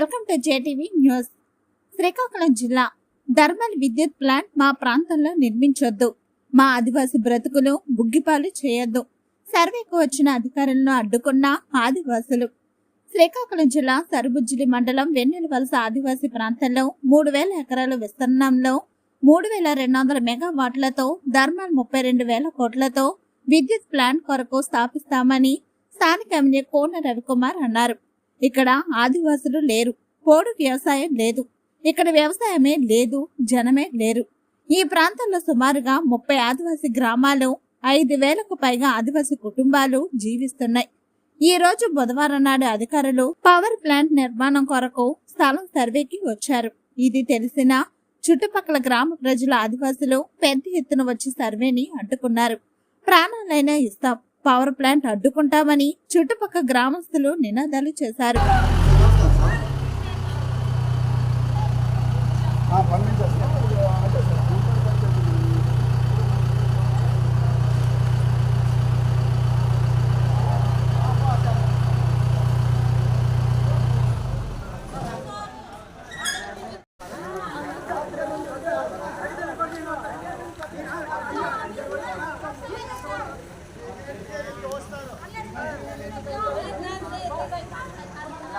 Welcome to JTV news. Srikakulam జిల్లా thermal విద్యుత్ plant మా ప్రాంతంలో నిర్మించొద్దు. మా ఆదివాసి బ్రతుకులు బుగ్గిపాలు చేయొద్దు. సర్వేకు వచ్చిన అధికారులను అడ్డుకున్న ఆదివాసులు. శ్రీకాకుళం జిల్లా సరుబుజ్జిలి మండలం వెన్నెల వలస ఆదివాసి ప్రాంతంలో మూడు వేల ఎకరాల విస్తీర్ణంలో మూడు వేల రెండు వందల మెగావాట్లతో థర్మల్ ముప్పై రెండు వేల కోట్లతో విద్యుత్ ప్లాంట్ కొరకు స్థాపిస్తామని స్థానిక ఎమ్మెల్యే కోన రవికుమార్ అన్నారు. ఇక్కడ ఆదివాసులు లేరు. పోడు వ్యవసాయం లేదు. ఇక్కడ వ్యవసాయమే లేదు జనమే లేరు. ఈ ప్రాంతంలో సుమారుగా ముప్పై ఆదివాసి గ్రామాలు ఐదు వేలకు పైగా ఆదివాసి కుటుంబాలు జీవిస్తున్నాయి. ఈ రోజు బుధవారం నాడు అధికారులు పవర్ ప్లాంట్ నిర్మాణం కొరకు స్థలం సర్వేకి వచ్చారు. ఇది తెలిసిన చుట్టుపక్కల గ్రామ ప్రజల ఆదివాసులు పెద్ద ఎత్తున వచ్చి సర్వేని అడ్డుకున్నారు. ప్రాణాలైనా ఇస్తాం. పవర్ ప్లాంట్ అడ్డుకుంటామని చుట్టుపక్క గ్రామస్తులు నినాదాలు చేశారు.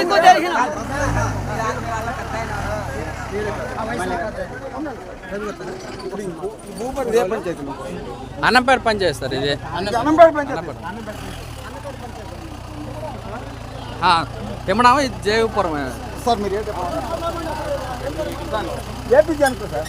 మీకు తెలిసిన అన్నంపేట పని చేస్తారు ఇది ఆ, తిమ్మడం ఇది జయపురం సార్ మీరు ఏంటి ఏపీ జనకు సార్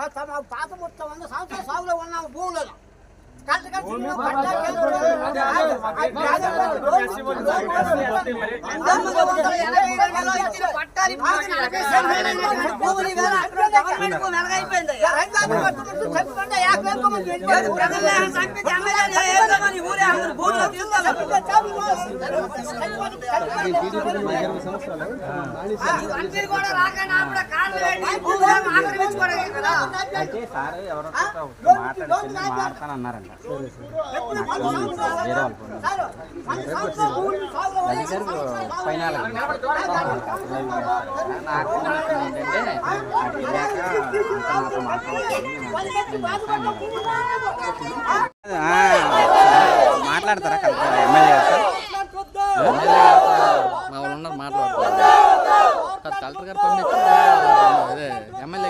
కానీ మా త- మా పాత మొత్తం వంద సంవత్సరాల సాగులో ఉన్నాము భూములలో కరెక్ట్ గా చిన్న పట్టాలు కూడా కాళ్ళు పెట్టి కదా. అయితే సార్ ఎవరో మాట్లాడుతుంది వేరే వాళ్ళు అది సార్ పైన మాట్లాడతారా కలెక్టర్ ఎమ్మెల్యే గారు సార్ మా వాళ్ళు ఉన్నారు మాట్లాడుతున్నారు కాదు, కలెక్టర్ గారు పంపించి అదే ఎమ్మెల్యే